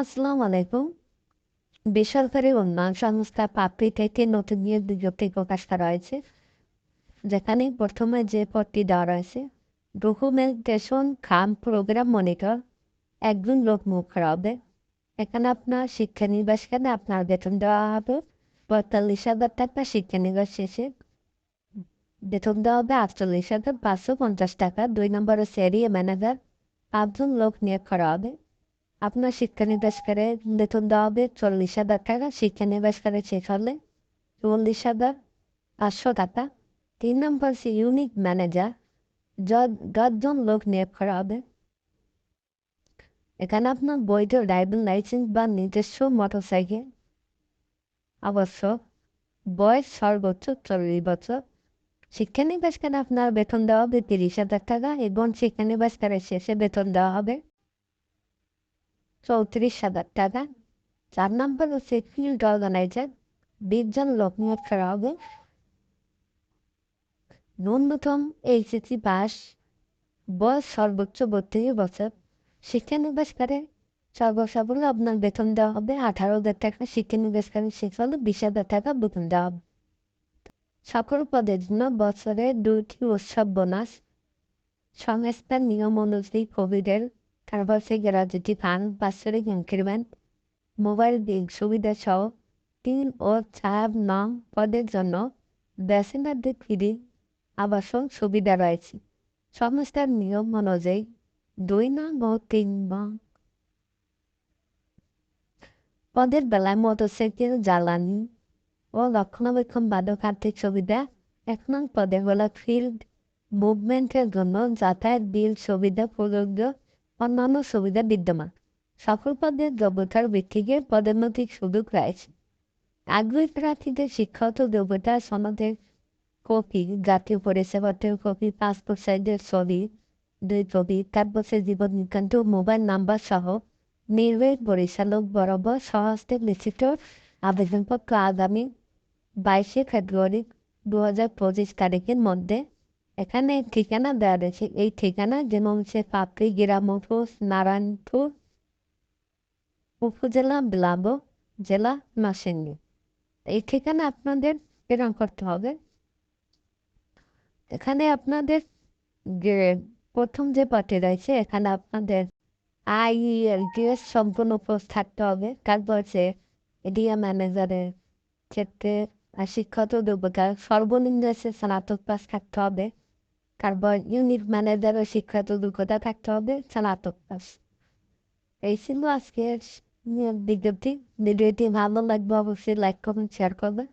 আসসালামু আলাইকুম। বেসরকারি উন্নয়ন সংস্থা পাপড়ি থেকে নতুন নিয়োগ বিজ্ঞপ্তি প্রকাশ করা হয়েছে, যেখানে প্রথমে যে পদটি দেওয়া রয়েছে, ডকুমেন্টেশন, খাম প্রোগ্রাম মনিটর, একজন লোক মুখ করা হবে এখানে আপনার শিক্ষানিবাসখানে আপনার বেতন দেওয়া হবে, পঁয়তাল্লিশ হাজার টাকা শিক্ষানিবাস শেষে। বেতন দেওয়া হবে আটচল্লিশ হাজার পাঁচশো পঞ্চাশ টাকা। দুই নম্বরে সেরিয়ে ম্যানেজার, পাঁচজন লোক নিয়োগ করা হবে। আপনার শিক্ষানিবাস করে বেতন দেওয়া হবে চল্লিশ হাজার টাকা শিক্ষানিবাস করে শেষ হলে চল্লিশ হাজার পাঁচশো টাকা তিন নম্বর সে ইউনিক ম্যানেজার দশজন লোক নিয়োগ করা হবে এখানে আপনার বৈধ ড্রাইভিং লাইসেন্স বা নিজস্ব মোটরসাইকেল আবশ্যক বয়স সর্বোচ্চ চল্লিশ বছর শিক্ষানিবাসকারে আপনার বেতন দেওয়া হবে তিরিশ হাজার টাকা এবং শিক্ষানিবাসকারের শেষে বেতন দেওয়া হবে চৌত্রিশ হাজার টাকা। চার নম্বর হচ্ছে ফিল্ড অর্গানাইজার বিশজন লোক নিয়োগ করা হবে। ন্যূনতম এইচএসি পাস বয়স সর্বোচ্চ বত্রিশ বছর। শিক্ষানিবাসকারে সর্বসাবল আপনার বেতন দেওয়া হবে আঠারো হাজার টাকা। শিক্ষানিবাসকারী শেষ হলে বিশ হাজার টাকা বেতন দেওয়া হবে। সকল পদের জন্য বছরে দুটি উৎসব বোনাস। সংস্থার নিয়ম অনুযায়ী কোভিডের সে গ্রাজুটি ফান্ড বাৎসরিক ইনক্রিমেন্ট মোবাইল বিল সুবিধা সহ তিন ও চার নং পদের জন্য ব্যাচেলারদের ফিরি আবাসন সুবিধা রয়েছে সংস্থার নিয়ম অনুযায়ী দুই নং ও তিন নং পদের বেলায় মোটরসাইকেল জ্বালানি ও রক্ষণাবেক্ষণ বাদক আর্থিক সুবিধা এক নং পদে হলো ফিল্ড মুভমেন্টের জন্য যাতায়াত বিল সুবিধা প্রযোজ্য অন্যান্য সুবিধা বিদ্যমান। সকল পদের যোগ্যতার ভিত্তিতে পদোন্নতির সুযোগ রয়েছে। আগ্রহী প্রার্থীদের শিক্ষাগত যোগ্যতা সনদের কপি, জাতীয় পরিষেবাতের কপি, পাসপোর্ট সাইজের ছবি, দুই কপি ছবি তারপর জীবন নিকান্ত মোবাইল নাম্বার সহ নির্বাহী পরিচালক বরাবর সহস্তে লিখিত আবেদনপত্র আগামী বাইশে ফেব্রুয়ারি দু হাজার পঁচিশ তারিখের মধ্যে এখানে ঠিকানা দেওয়া রয়েছে। এই ঠিকানা যেমন হচ্ছে পাপড়ি গ্রামপুর, নারায়ণপুর, উপজেলা বিলাব, জেলা নরসিংদী এই ঠিকানা আপনাদের প্রেরণ করতে হবে। এখানে আপনাদের যে প্রথম যে পথে রয়েছে, এখানে আপনাদের আই ডিএস সম্পূর্ণ পোস্ট থাকতে হবে। তারপর হচ্ছে এডিয়া ম্যানেজারের ক্ষেত্রে শিক্ষাগত যোগ্যতা, সর্বনিম্ন স্নাতক পাস থাকতে হবে। তারপর ইউনিট ম্যানেজারও শিক্ষাগত যোগ্যতা থাকতে হবে স্নাতক পাস এই ছিল আজকের বিজ্ঞপ্তি। ভিডিওটি ভালো লাগবে অবশ্যই লাইক করবেন শেয়ার করবেন।